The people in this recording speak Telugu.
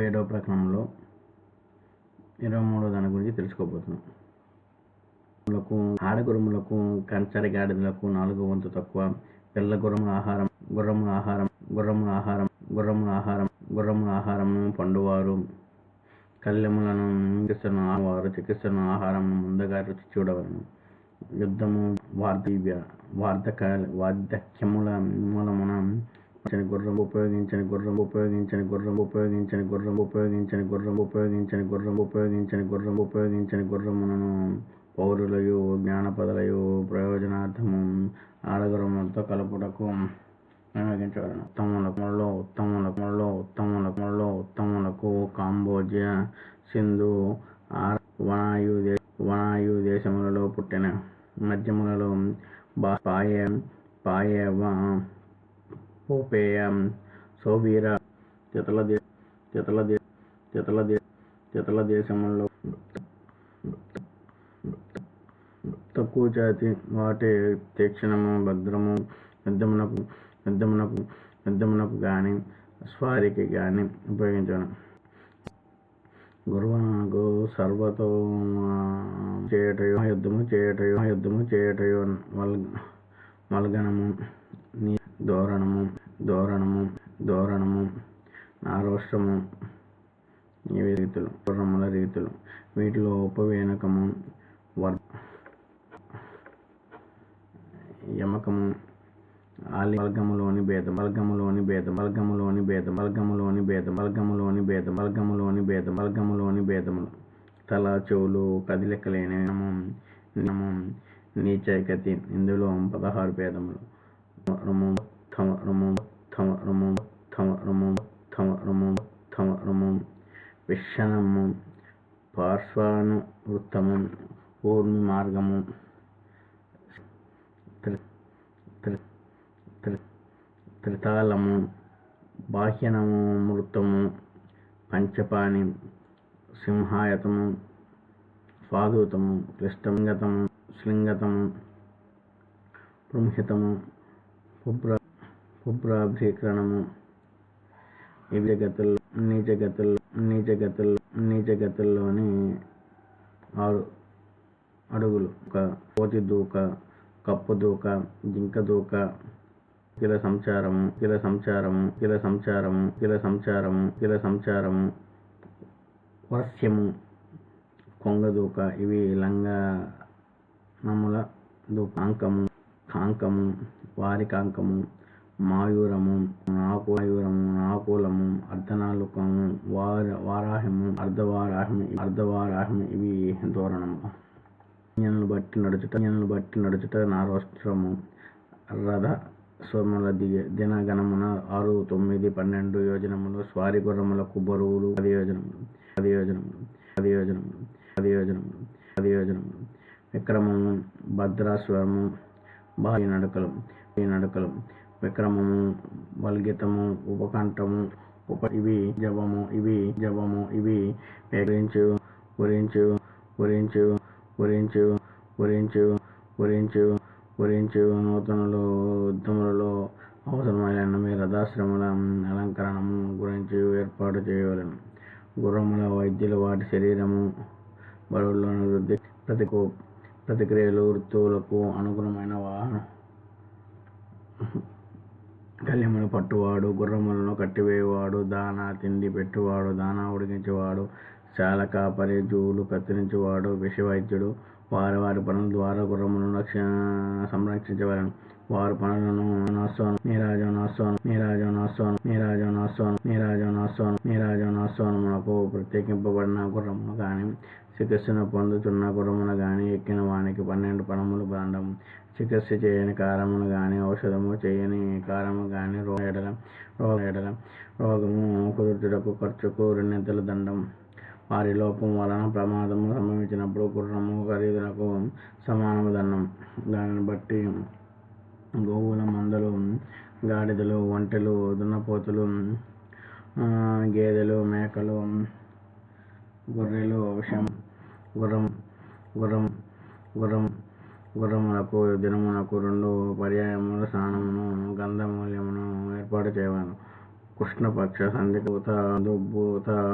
ఏడవ ప్రకరణంలో ఇరవై మూడో దాని గురించి తెలుసుకోబోతున్నాం. గుర్రములకు ఆడగురములకు కంచరి గాడిదలకు నాలుగు వంతు తక్కువ పిల్ల గుర్రముల ఆహారం గుర్రముల ఆహారం గుర్రముల ఆహారం గుర్రముల ఆహారం గుర్రముల ఆహారము పండువారు. కళ్ళెములను చికిత్సను వారు చికిత్సను ఆహారం ముందుగా రుచి చూడవలను. యుద్ధము వార్ధవ్య వార్ధక వార్ధక్యముల మూలమున గుర్రం ఉపయోగించని గుర్రం ఉపయోగించని గుర్రం ఉపయోగించని గుర్రం ఉపయోగించని గుర్రం ఉపయోగించని గుర్రం ఉపయోగించని గుర్రం ఉపయోగించని గుర్రములను పౌరులయు జ్ఞానపదలయు ప్రయోజనార్థము ఆడగుర్రములతో కలుపుటకు వినియోగించగలను ఉత్తములకులో ఉత్తములకులో ఉత్తములకులో ఉత్తములకు కాంబోజియా సింధు వనాయు దే వనాయు దేశములలో పుట్టిన. మధ్యములలో పాయే పాయ పాయవ పోపేయ సోవీర తితల దే తితల దే దే దేశములలో తక్కువ జాతి వాటి తీక్షణము భద్రము యుద్ధమునకు యుద్ధమునకు యుద్ధమునకు కానీ స్వారికి కానీ ఉపయోగించడం గురువునకు సర్వతో చేయటయో యుద్ధము చేయటయో యుద్ధము చేయటయో వల్ మల్గనము నీ ధోరణము ధోరణము ధోరణము నారోష్టము ఇవి రీతులు గుర్రముల రీతులు. వీటిలో ఉపవేనకము వర్ యమకము ఆలి వర్గములోని భేదం వర్గములోని భేదం వర్గములోని భేదం వర్గములోని భేదం వర్గములోని భేదం వర్గములోని భేదం వర్గములోని భేదములు తల చెవులు కదిలికలేని నియమం నీచైకతి ఇందులో పదహారు భేదములు. విషణము పార్శ్వానువృత్తము పూర్ణి మార్గము త్రితాళము బాహ్యనము మృతము పంచపాణి సింహాయతము స్వాదూతము క్లిష్టంగతము శృంగతము బృంహితము పుబ్ర పుబ్రాభీకరణము ఇవి గతుల్లో నీచ గతుల్లో నీచ గతుల్లో నీచ గతుల్లోని ఆరు అడుగులు. ఒక కోతి దూక కప్పు దూక జింక దూక కిల సంచారము కిల సంచారము కిల సంచారము కిల సంచారము కిల సంచారము వర్ష్యము కొంగదూక ఇవి లంగనముల దూక అంకము. కాంకము వారికాంకము మాయూరము నాకుయూరము నాకులము అర్ధనాలుకము వార వారాహము అర్ధవారాహము అర్ధవారాహము ఇవి ధోరణము. జ్ఞానులు బట్టి నడుచుట జ్ఞానులు బట్టి నడుచుట నారోష్ట్రము రథ సోమల దిగ దినగణమున ఆరు తొమ్మిది పన్నెండు యోజనములు స్వారి గుర్రములకు బరువులు పది యోజనములు పది యోజనములు పది యోజనములు పది యోజనములు పది యోజనములు విక్రమము భద్రాస్వరము భారీ నడకలు ఈ నడకలు విక్రమము వల్గితము ఉపకంఠము ఉప ఇవి జపము ఇవి జపము ఇవి గురించు గురించు గురించు గురించు గురించు గురించు గురించు నూతనలు యుద్ధములలో అవసరమైన మీ రథాశ్రముల అలంకరణము గురించి ఏర్పాటు చేయవలను. గుర్రముల వైద్యులు వాటి శరీరము బరువులను వృద్ధి ప్రతికూ ప్రతిక్రియలు ఋతువులకు అనుగుణమైన వాహన. కళ్యములు పట్టువాడు గుర్రములను కట్టివేయవాడు దానా తిండి పెట్టువాడు దానా ఉడికించేవాడు శాల కాపరి జూలు కత్తిరించేవాడు విషవైద్యుడు వారి వారి పనుల ద్వారా గుర్రములను రక్ష సంరక్షించవలను వారి పనులను నాస్వాన్ నీరాజనాస్వాన్ నీరాజనాస్వాన్ నీరాజనాస్వాన్ నీరాజనాస్వాన్ మనకు ప్రత్యేకింపబడిన గుర్రమును కానీ చికిత్సను పొందుతున్న గుర్రమును కానీ ఎక్కిన వానికి పన్నెండు పణములు దండం చికిత్స చేయని కారమును కానీ ఔషధము చేయని కారము కానీ రోగ ఎడల రోగ ఎడల రోగము కుదుర్చుటకు ఖర్చుకు రెండింతల దండం వారి లోపం వలన ప్రమాదము సంభవించినప్పుడు గుర్రము ఖరీదునకు సమానము దండం దానిని బట్టి గోవుల మందలు గాడిదలు ఒంటెలు దున్నపోతులు గేదెలు మేకలు గొర్రెలు విషం గుర్రం గుర్రం గుర్రం గుర్రములకు దినమునకు రెండు పర్యాయముల స్నానమును గంధమూల్యమును ఏర్పాటు చేయవలను కృష్ణపక్ష సంధికూత దుబ్బూత